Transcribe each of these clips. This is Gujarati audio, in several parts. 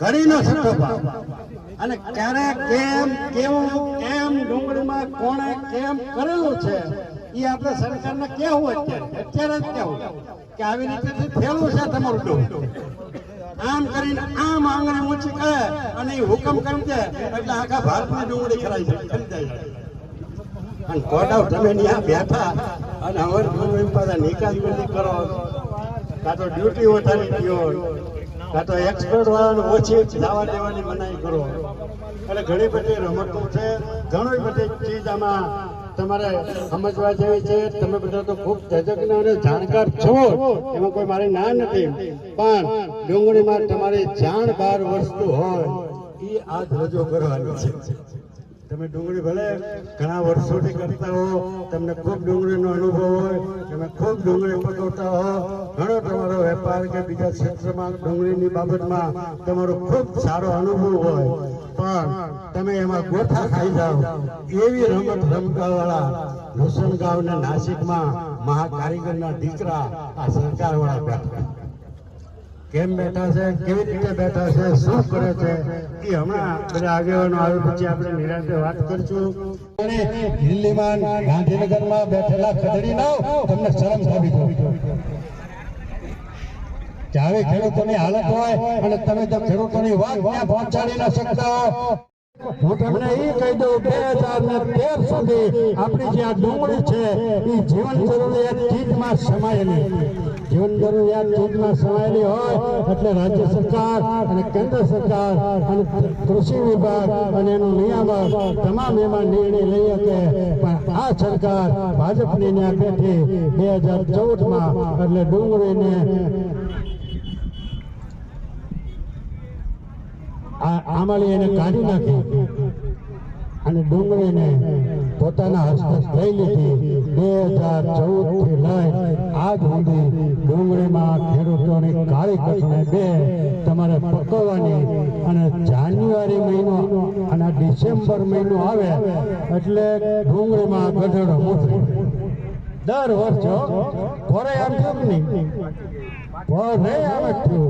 ઘડીનો છઠ્ઠો ભાગ. અને ક્યારે, કેમ, કેવું, કેમ, ડુંગળીમાં કોણે કેમ કરેલું છે એ આપણે સરકારને કેવું અત્યારે. અત્યારે જ કેવું કે આવી રીતે ફેરવું છે તમારું ડુંગળું. આમ કરીને આમ આંગળી ઊંચી કરે અને એ હુકમ કરી દે, એટલે આખા ભારતની ડુંગળી ખરાઈ જાય જાય. અને કોડાવ તમે ત્યાં બેઠા અને હવે ડુંગળી પાસે નિકાલ કરો. કાં તો ડ્યુટી વધારી દો કાં તો એક્સપર્ટ વાળાને ઓછી જવા દેવાની મનાઈ કરો. એટલે ઘણી બધી રમતો છે ઘણી બધી ચીજ આમાં તમારે સમજવા જેવી છે. તમે બધા તો ખૂબ તજજ્ઞ અને જાણકાર છો, એમાં કોઈ મારી ના નથી. પણ ડુંગળીમાં તમારી જાણ બાર વસ્તુ હોય એ આજ રજૂ કરવાની છે. તમે ડુંગળી ભલે ઘણા વર્ષોથી કરતા હો, તમને ખૂબ ડુંગળીનો અનુભવ હોય, તમે ખૂબ ડુંગળી પકવતા હો, ઘણો વેપાર કે બીજા ક્ષેત્રમાં ડુંગળીની બાબતમાં તમારો ખૂબ સારો અનુભવ હોય, પણ તમે એમાં ગોઠા ખાઈ જાઓ. એવી રમત રમતા વાળા લુસનગાંવ ને નાસિકમાં મહાકારીગરના દીકરા આ સરકાર વાળા બેઠા. કેમ બેઠા છે? કેવી રીતે બેઠા છે? શું કરે છે? એ હમણાં બધા આગેવાનો આવે પછી આપણે નિરાંતે વાત કરશું. દિલ્હીમાં ગાંધીનગરમાં બેઠેલા ખદડી નાવ તમને શરમ સાબિત હોવી જોઈએ આવી ખેડૂતોની હાલત હોય અને તમે જો ખેડૂતોની વાત ત્યાં પહોંચાડી ન શકતા, હું તમને એ કહી દઉં, બે હજાર ને તેર સુધી આપણી જે આ ડુંગળી છે, એ જીવન જરૂરિયાત ચીજમાં સમાયેલી. જીવન જરૂરિયાત ચીજમાં સમાયેલી હોય એટલે રાજ્ય સરકાર અને કેન્દ્ર સરકાર અને કૃષિ વિભાગ અને એનું નિયામક તમામ એમાં નિર્ણય લઈ શકે. પણ આ સરકાર ભાજપની ત્યાં બેઠી બે હજાર ચૌદમાં એટલે ડુંગળીને આ આમાલી એને કાઢી નાખી અને ડુંગળીને પોતાના હસ્તક લઈ લીધી. બે હજાર ચૌદથી લઈ આજ સુધી ડુંગળીમાં ખેડૂતોની કાળી કઠને બે તમારે પકવવાની અને જાન્યુઆરી મહિનો અને ડિસેમ્બર મહિનો આવે એટલે ડુંગળીમાં ગઢડો મૂતરી. દર વર્ષ ઘરે આમ ભરે આમ થયું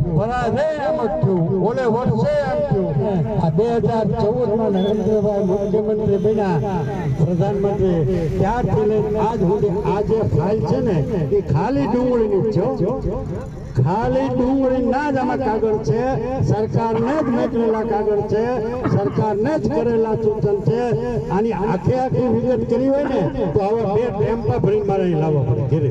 થયું, ઓલે વર્ષે આમ આ બે હજાર ચૌદમાં નરેન્દ્રભાઈ મુખ્યમંત્રી બન્યા. પ્રધાનમંત્રી, ત્યારથી આજ સુધી આ જે ફાઇલ છે ને, એ ખાલી ડુંગળીની છે. ખાલી ડુંગળી ના જ આમાં કાગળ છે. સરકારને જ મેકલેલા કાગળ છે. સરકારને જ કરેલા સૂચન છે. આની આખે આખી વિગત કરી હોય ને, તો હવે બે ટેમ્પા ભરીને મારે લાવવા પડે ઘરે.